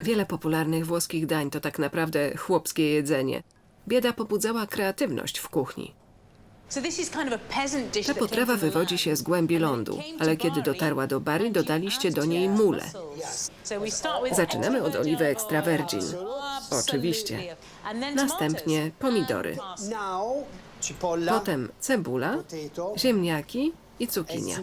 Wiele popularnych włoskich dań to tak naprawdę chłopskie jedzenie. Bieda pobudzała kreatywność w kuchni. Ta potrawa wywodzi się z głębi lądu, ale kiedy dotarła do Bari, dodaliście do niej mule. Zaczynamy od oliwy extra virgin. Oczywiście. Następnie pomidory, potem cebula, ziemniaki i e cukinia.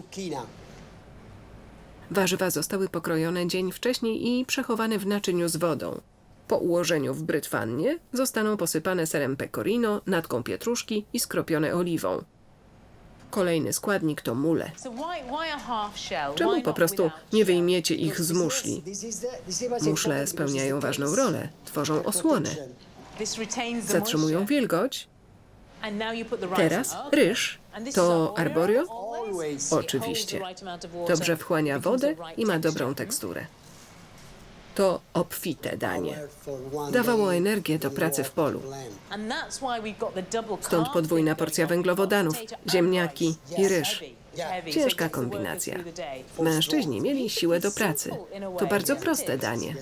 Warzywa zostały pokrojone dzień wcześniej i przechowane w naczyniu z wodą. Po ułożeniu w brytwannie zostaną posypane serem pecorino, natką pietruszki i skropione oliwą. Kolejny składnik to mule. Czemu po prostu nie wyjmiecie ich z muszli? Muszle spełniają ważną rolę, tworzą osłonę, zatrzymują wilgoć. Teraz ryż to arborio? Oczywiście. Dobrze wchłania wodę i ma dobrą teksturę. To obfite danie. Dawało energię do pracy w polu. Stąd podwójna porcja węglowodanów, ziemniaki i ryż. Ciężka kombinacja. Mężczyźni mieli siłę do pracy. To bardzo proste danie.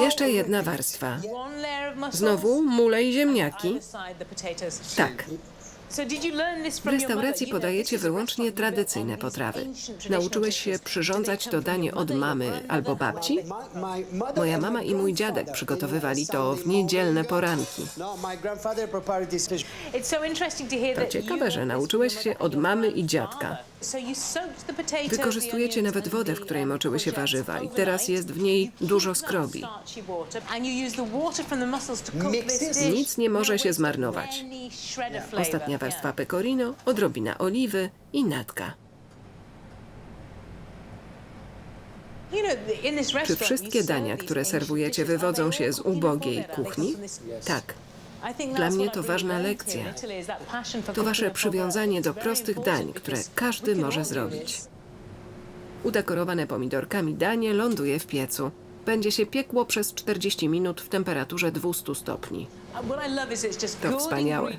Jeszcze jedna warstwa. Znowu mule i ziemniaki? Tak. W restauracji podajecie wyłącznie tradycyjne potrawy. Nauczyłeś się przyrządzać to danie od mamy albo babci? Moja mama i mój dziadek przygotowywali to w niedzielne poranki. No. To ciekawe, że nauczyłeś się od mamy i dziadka. Wykorzystujecie nawet wodę, w której moczyły się warzywa i teraz jest w niej dużo skrobi. Nic nie może się zmarnować. Ostatnia warstwa pecorino, odrobina oliwy i natka. Czy wszystkie dania, które serwujecie, wywodzą się z ubogiej kuchni? Tak. Dla mnie to ważna lekcja. To wasze przywiązanie do prostych dań, które każdy może zrobić. Udekorowane pomidorkami danie ląduje w piecu. Będzie się piekło przez 40 minut w temperaturze 200 stopni. To wspaniałe.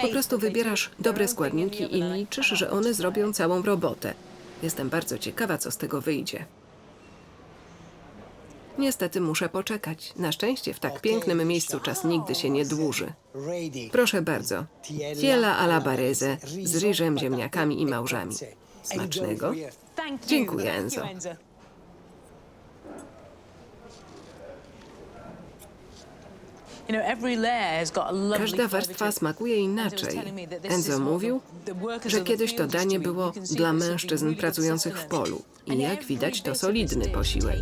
Po prostu wybierasz dobre składniki i liczysz, że one zrobią całą robotę. Jestem bardzo ciekawa, co z tego wyjdzie. Niestety muszę poczekać. Na szczęście w tak pięknym miejscu czas nigdy się nie dłuży. Proszę bardzo. Tiela alla barese z ryżem, ziemniakami i małżami. Smacznego. Dziękuję, Enzo. Każda warstwa smakuje inaczej. Enzo mówił, że kiedyś to danie było dla mężczyzn pracujących w polu i jak widać to solidny posiłek.